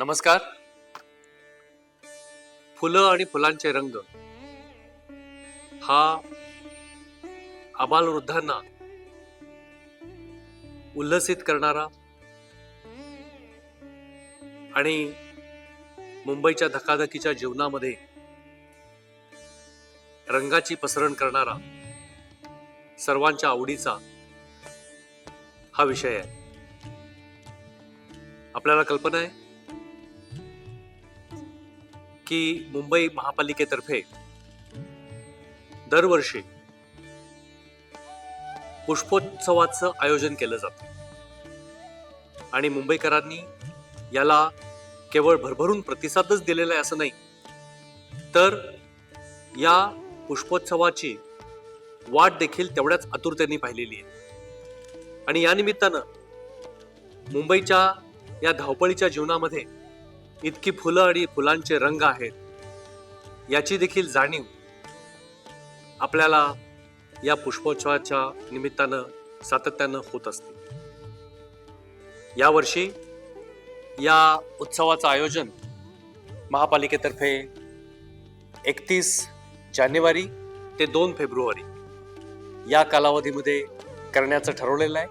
नमस्कार. फुलं आणि फुलांचे रंग. हा आबालवृद्धांना उल्हसित करणारा आणि मुंबईच्या धकाधकीच्या जीवनामध्ये रंगाची पसरण करणारा सर्वांच्या आवडीचा हा विषय आहे. आपल्याला कल्पना आहे? की मुंबई महापालिकेतर्फे दरवर्षी पुष्पोत्सवाचं आयोजन केलं जातं. आणि मुंबईकरांनी याला केवळ भरभरून प्रतिसादच दिलेला आहे असं नाही तर या पुष्पोत्सवाची वाट देखील तेवढ्याच आतुरतेने पाहिलेली आहे. आणि या निमित्तानं मुंबईच्या या धावपळीच्या जीवनामध्ये इतकी फुलं आणि फुलांचे रंग आहेत. याची देखील जाणीव आपल्याला या पुष्पोत्सवाच्या निमित्तानं सातत्यानं होत असते. यावर्षी या उत्सवाचं आयोजन महापालिकेतर्फे एकतीस जानेवारी ते दोन फेब्रुवारी या कालावधीमध्ये करण्याचं ठरवलेलं आहे.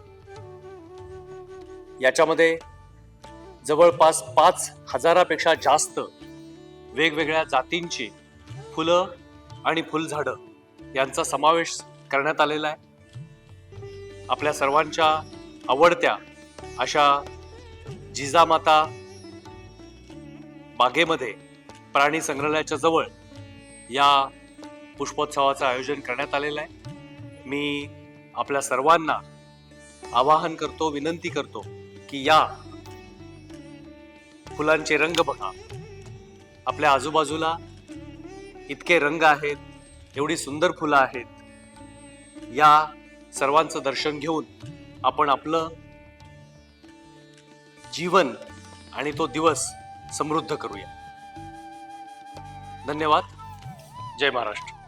याच्यामध्ये जवळपास पाच हजारापेक्षा जास्त वेगवेगळ्या जातींची फुलं आणि फुलझाडं यांचा समावेश करण्यात आलेला आहे. आपल्या सर्वांच्या आवडत्या अशा जिजामाता बागेमध्ये प्राणी संग्रहालयाच्या जवळ या पुष्पोत्सवाचं आयोजन करण्यात आलेलं आहे. मी आपल्या सर्वांना आवाहन करतो विनंती करतो की या फुलांचे रंग बघा. आपल्या आजूबाजूला इतके रंग आहेत एवढी सुंदर फुलं आहेत. या सर्वांचं दर्शन घेऊन आपण आपलं जीवन आणि तो दिवस समृद्ध करूया. धन्यवाद. जय महाराष्ट्र.